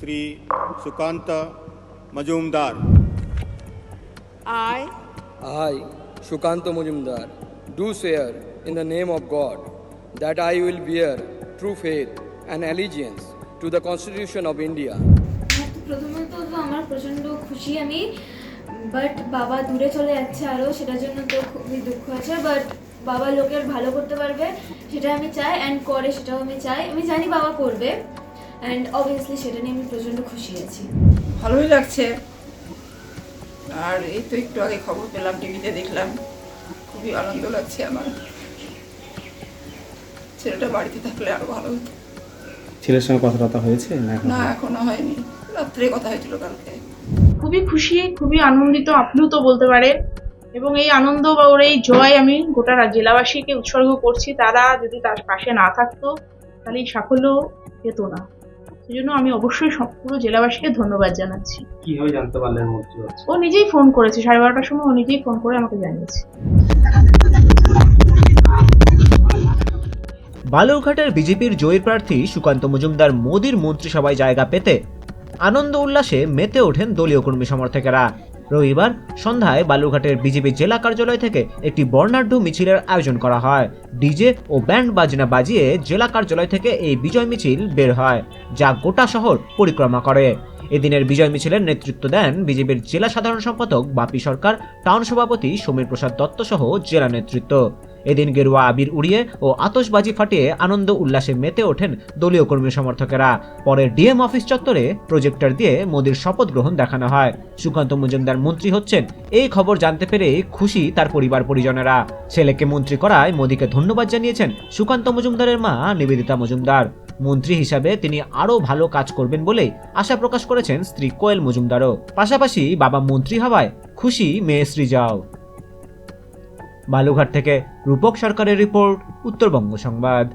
Shri Sukanta Majumdar I, I, Shukanto Mujumdar, do swear in the name of God that I will bear true faith and allegiance to the Constitution of India হ্যাঁ, তো প্রথমত তো আমার প্রচণ্ড খুশি আমি বাট বাবা দূরে চলে যাচ্ছে আরও সেটার জন্য তো খুবই দুঃখ আছে বাট বাবা লোকের ভালো করতে পারবে সেটা আমি চাই অ্যান্ড করে সেটাও আমি চাই আমি জানি বাবা করবে অ্যান্ড অবভিয়াসলি সেটা নিয়ে আমি প্রচণ্ড খুশি আছি। ভালোই লাগছে। আর এই তো একটু আগে খবর পেলাম টিভিতে দেখলাম। খুবই আনন্দ লাগছে আমার। ছেলেটা বাড়িতে থাকলে আরও ভালো হতো। ছেলের সঙ্গে কথাবার্তা হয়েছে না এখনও? হয়নি। রাত্রে কথা হয়েছিল কালকে। খুবই খুশি খুবই আনন্দিত আপ্লুত বলতে পারে এবং এই আনন্দ বা ওর এই জয় আমি গোটা জেলাবাসীকে উৎসর্গ করছি। তারা যদি তার পাশে না থাকতো তাহলে এই সাফল্য পেতো না। সেই জন্য আমি অবশ্যই সব পুরো জেলাবাসীকে ধন্যবাদ জানাচ্ছি। কীভাবে জানতে পারলেন মন্ত্রী ও নিজেই ফোন করেছে সাড়ে বারোটার সময় ও নিজেই ফোন করে আমাকে জানিয়েছে। বালুরঘাটের বিজেপির জয়ী প্রার্থী সুকান্ত মজুমদার মোদির মন্ত্রিসভায় জায়গা পেতে আনন্দ উল্লাসে মেতে ওঠেন দলীয় কর্মী সমর্থকেরা। রবিবার সন্ধ্যায় বালুরঘাটের বিজেপি জেলা কার্যালয় থেকে একটি বর্ণাঢ্য মিছিলের আয়োজন করা হয়। ডিজে ও ব্যান্ড বাজনা বাজিয়ে জেলা কার্যালয় থেকে এই বিজয় মিছিল বের হয়, যা গোটা শহর পরিক্রমা করে। এদিনের বিজয় মিছিলের নেতৃত্ব দেন বিজেপির জেলা সাধারণ সম্পাদক বাপি সরকার, টাউন সভাপতি সমীর প্রসাদ দত্ত সহ জেলা নেতৃত্ব। এদিন গেরুয়া আবির উড়িয়ে ও আতশবাজি ফাটিয়ে আনন্দ উল্লাসে মেতে ওঠেন দলীয় কর্মী সমর্থকেরা। পরে ডিএম অফিস চত্বরে প্রজেক্টর দিয়ে মোদির শপথ গ্রহণ দেখানো হয়। সুকান্ত মজুমদার মন্ত্রী হচ্ছেন। এই খবর জানতে পেরে খুশি তার পরিবার পরিজনেরা। ছেলেকে মন্ত্রী করায় মোদিকে ধন্যবাদ জানিয়েছেন সুকান্ত মজুমদারের মা নিবেদিতা মজুমদার। মন্ত্রী হিসাবে তিনি আরও ভালো কাজ করবেন বলে আশা প্রকাশ করেছেন স্ত্রী কোয়েল মজুমদারও। পাশাপাশি বাবা মন্ত্রী হওয়ায় খুশি মেয়ে সৃজাও। বালুঘাট থেকে রূপক সরকারের রিপোর্ট উত্তরবঙ্গ সংবাদ।